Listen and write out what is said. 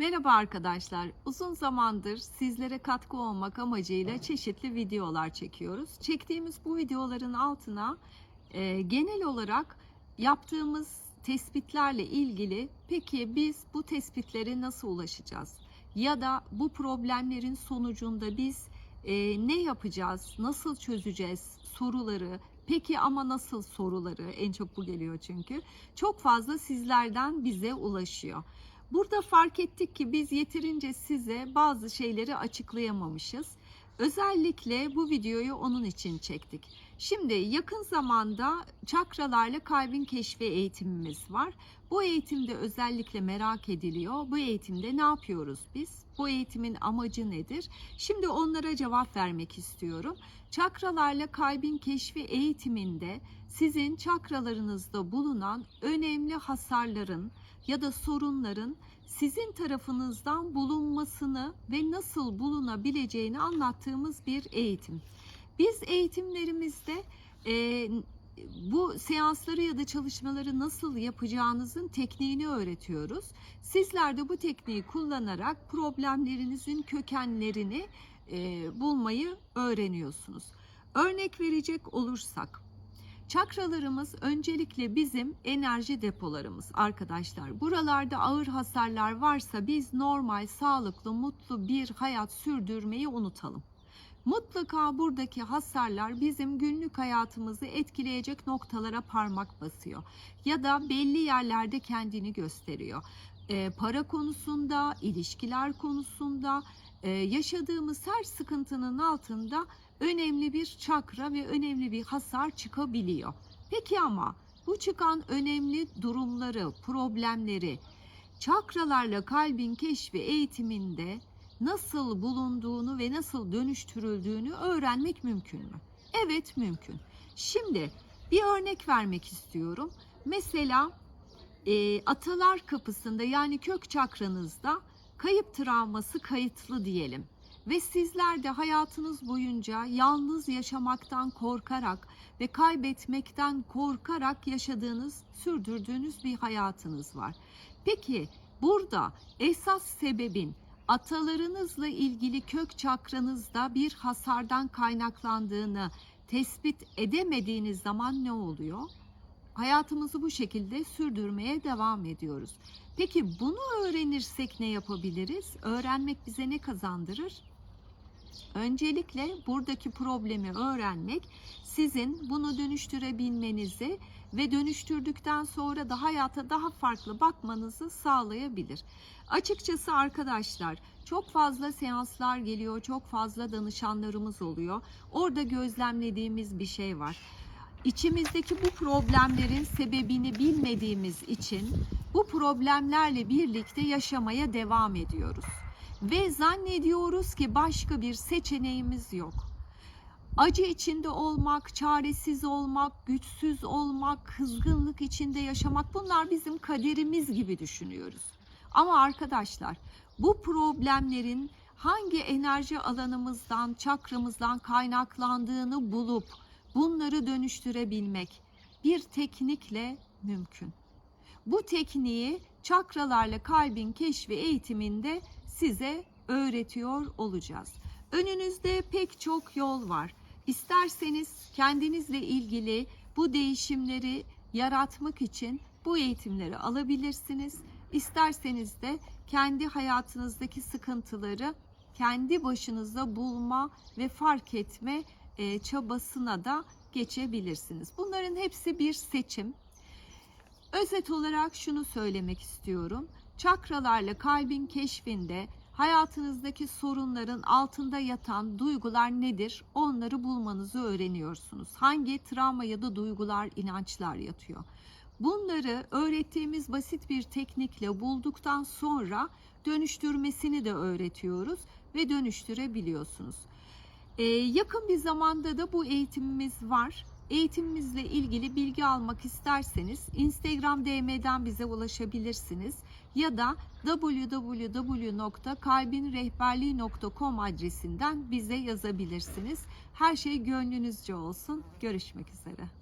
Merhaba arkadaşlar. Uzun zamandır sizlere katkı olmak amacıyla çeşitli videolar çekiyoruz. Çektiğimiz bu videoların altına e, genel olarak yaptığımız tespitlerle ilgili peki biz bu tespitlere nasıl ulaşacağız? Ya da bu problemlerin sonucunda biz e, ne yapacağız? Nasıl çözeceğiz soruları? Peki ama nasıl soruları? En çok bu geliyor çünkü. Çok fazla sizlerden bize ulaşıyor. Burada fark ettik ki biz yeterince size bazı şeyleri açıklayamamışız. Özellikle bu videoyu onun için çektik. Şimdi yakın zamanda çakralarla kalbin keşfi eğitimimiz var. Bu eğitimde özellikle merak ediliyor. Bu eğitimde ne yapıyoruz biz? Bu eğitimin amacı nedir? Şimdi onlara cevap vermek istiyorum. Çakralarla kalbin keşfi eğitiminde sizin çakralarınızda bulunan önemli hasarların ya da sorunların sizin tarafınızdan bulunmasını ve nasıl bulunabileceğini anlattığımız bir eğitim. Biz eğitimlerimizde e, bu seansları ya da çalışmaları nasıl yapacağınızın tekniğini öğretiyoruz. Sizler de bu tekniği kullanarak problemlerinizin kökenlerini e, bulmayı öğreniyorsunuz. Örnek verecek olursak, Çakralarımız öncelikle bizim enerji depolarımız arkadaşlar. Buralarda ağır hasarlar varsa biz normal, sağlıklı, mutlu bir hayat sürdürmeyi unutalım. Mutlaka buradaki hasarlar bizim günlük hayatımızı etkileyecek noktalara parmak basıyor ya da belli yerlerde kendini gösteriyor. Ee, para konusunda, ilişkiler konusunda, e, yaşadığımız her sıkıntının altında önemli bir çakra ve önemli bir hasar çıkabiliyor. Peki ama bu çıkan önemli durumları, problemleri çakralarla kalbin keşfi eğitiminde nasıl bulunduğunu ve nasıl dönüştürüldüğünü öğrenmek mümkün mü? Evet mümkün. Şimdi bir örnek vermek istiyorum. Mesela e, atalar kapısında yani kök çakranızda kayıp travması kayıtlı diyelim ve sizler de hayatınız boyunca yalnız yaşamaktan korkarak ve kaybetmekten korkarak yaşadığınız, sürdürdüğünüz bir hayatınız var. Peki burada esas sebebin atalarınızla ilgili kök çakranızda bir hasardan kaynaklandığını tespit edemediğiniz zaman ne oluyor? Hayatımızı bu şekilde sürdürmeye devam ediyoruz. Peki bunu öğrenirsek ne yapabiliriz? Öğrenmek bize ne kazandırır? Öncelikle buradaki problemi öğrenmek sizin bunu dönüştürebilmenizi ve dönüştürdükten sonra da hayata daha farklı bakmanızı sağlayabilir. Açıkçası arkadaşlar çok fazla seanslar geliyor, çok fazla danışanlarımız oluyor. Orada gözlemlediğimiz bir şey var. İçimizdeki bu problemlerin sebebini bilmediğimiz için bu problemlerle birlikte yaşamaya devam ediyoruz ve zannediyoruz ki başka bir seçeneğimiz yok. Acı içinde olmak, çaresiz olmak, güçsüz olmak, kızgınlık içinde yaşamak bunlar bizim kaderimiz gibi düşünüyoruz. Ama arkadaşlar bu problemlerin hangi enerji alanımızdan, çakramızdan kaynaklandığını bulup bunları dönüştürebilmek bir teknikle mümkün. Bu tekniği çakralarla kalbin keşfi eğitiminde size öğretiyor olacağız. Önünüzde pek çok yol var. İsterseniz kendinizle ilgili bu değişimleri yaratmak için bu eğitimleri alabilirsiniz. İsterseniz de kendi hayatınızdaki sıkıntıları kendi başınıza bulma ve fark etme e, çabasına da geçebilirsiniz. Bunların hepsi bir seçim. Özet olarak şunu söylemek istiyorum. Çakralarla kalbin keşfinde hayatınızdaki sorunların altında yatan duygular nedir? Onları bulmanızı öğreniyorsunuz. Hangi travma ya da duygular, inançlar yatıyor? Bunları öğrettiğimiz basit bir teknikle bulduktan sonra dönüştürmesini de öğretiyoruz ve dönüştürebiliyorsunuz. Ee, yakın bir zamanda da bu eğitimimiz var. Eğitimimizle ilgili bilgi almak isterseniz Instagram DM'den bize ulaşabilirsiniz ya da www.kalbinrehberliği.com adresinden bize yazabilirsiniz. Her şey gönlünüzce olsun. Görüşmek üzere.